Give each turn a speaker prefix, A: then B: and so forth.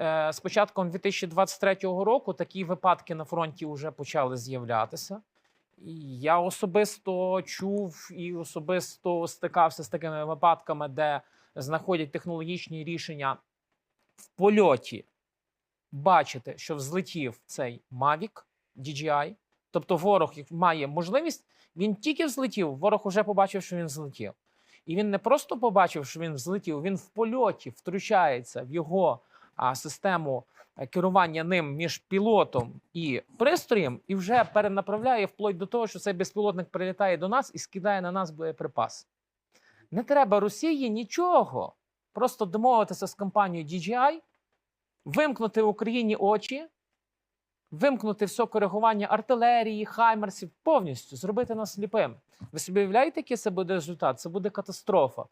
A: е, з початком 2023 року такі випадки на фронті вже почали з'являтися. І я особисто чув і особисто стикався з такими випадками, де знаходять технологічні рішення в польоті. Бачите, що взлетів цей Mavic DJI. Тобто ворог має можливість, він тільки взлетів, ворог уже побачив, що він взлетів. І він не просто побачив, що він взлетів, він в польоті втручається в його систему е, керування ним між пілотом і пристроєм, і вже перенаправляє вплоть до того, що цей безпілотник прилітає до нас і скидає на нас боєприпас. Не треба Росії нічого. Просто домовитися з компанією DJI, вимкнути в Україні очі, вимкнути все коригування артилерії, хаймерсів, повністю зробити нас сліпим. Ви собі уявляєте, який це буде результат? Це буде катастрофа.